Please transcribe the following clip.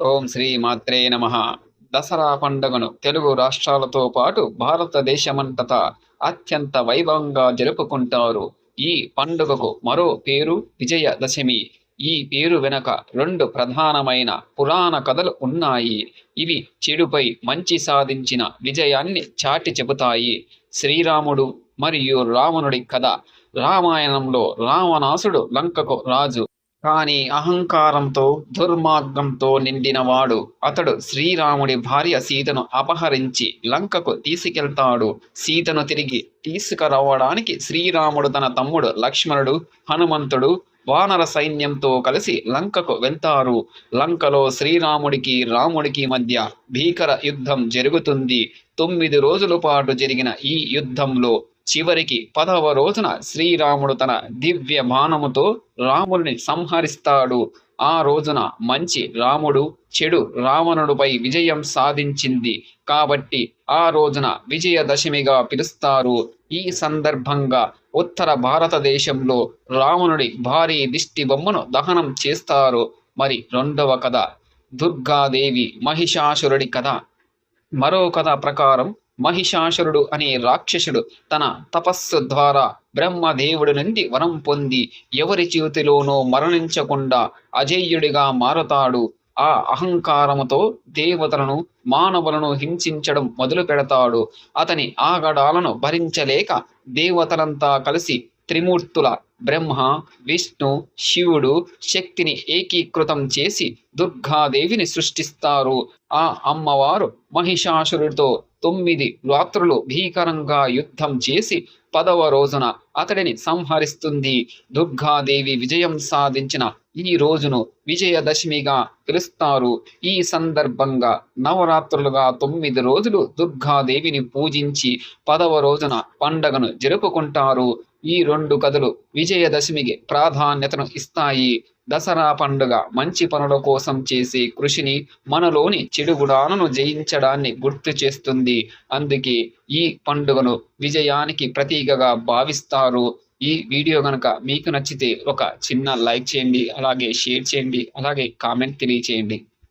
ఓం శ్రీ మాత్రే నమ. దసరా పండుగను తెలుగు రాష్ట్రాలతో పాటు భారతదేశమంతటా అత్యంత వైభవంగా జరుపుకుంటారు. ఈ పండుగకు మరో పేరు విజయదశమి. ఈ పేరు వెనక రెండు ప్రధానమైన పురాణ కథలు ఉన్నాయి. ఇవి చెడుపై మంచి సాధించిన విజయాన్ని చాటి చెబుతాయి. శ్రీరాముడు మరియు రావణుడి కథ. రామాయణంలో రావణాసుడు లంకకు రాజు. కానీ అహంకారంతో దుర్మార్గంతో నిండినవాడు. అతడు శ్రీరాముడి భార్య సీతను అపహరించి లంకకు తీసుకెళ్తాడు. సీతను తిరిగి తీసుకురావడానికి శ్రీరాముడు తన తమ్ముడు లక్ష్మణుడు హనుమంతుడు వానర సైన్యంతో కలిసి లంకకు వెళ్తారు. లంకలో శ్రీరాముడికి రాముడికి మధ్య భీకర యుద్ధం జరుగుతుంది. తొమ్మిది రోజుల పాటు జరిగిన ఈ యుద్ధంలో చివరికి పదవ రోజున శ్రీరాముడు తన దివ్య బాణముతో రాముడిని సంహరిస్తాడు. ఆ రోజున మంచి రాముడు చెడు రావణుడిపై విజయం సాధించింది. కాబట్టి ఆ రోజున విజయదశమిగా పిలుస్తారు. ఈ సందర్భంగా ఉత్తర భారతదేశంలో రావణుడి భారీ దిష్టి బొమ్మను దహనం చేస్తారు. మరి రెండవ కథ దుర్గాదేవి మహిషాసురుడి కథ. మరో కథ ప్రకారం మహిషాసురుడు అనే రాక్షసుడు తన తపస్సు ద్వారా బ్రహ్మదేవుడి నుండి వరం పొంది ఎవరి చేతిలోనూ మరణించకుండా అజేయుడిగా మారతాడు. ఆ అహంకారముతో దేవతలను మానవులను హింసించడం మొదలు పెడతాడు అతని ఆగడాలను భరించలేక దేవతలంతా కలిసి త్రిమూర్తుల బ్రహ్మ విష్ణు శివుడు శక్తిని ఏకీకృతం చేసి దుర్గాదేవిని సృష్టిస్తారు. ఆ అమ్మవారు మహిషాసురుడితో తొమ్మిది రాత్రులు భీకరంగా యుద్ధం చేసి పదవ రోజున అతడిని సంహరిస్తుంది. దుర్గాదేవి విజయం సాధించిన ఈ రోజును విజయదశమిగా పిలుస్తారు. ఈ సందర్భంగా నవరాత్రులుగా తొమ్మిది రోజులు దుర్గాదేవిని పూజించి పదవ రోజున పండగను జరుపుకుంటారు. ఈ రెండు కథలు విజయదశమికి ప్రాధాన్యతను ఇస్తాయి. దసరా పండుగ మంచి పనుల కోసం చేసే కృషిని మనలోని చెడు గుణాలను జయించడాన్ని గుర్తు చేస్తుంది. అందుకే ఈ పండుగను విజయానికి ప్రతీకగా భావిస్తారు. ఈ వీడియో కనుక మీకు నచ్చితే ఒక చిన్న లైక్ చేయండి అలాగే షేర్ చేయండి అలాగే కామెంట్ తెలియచేయండి.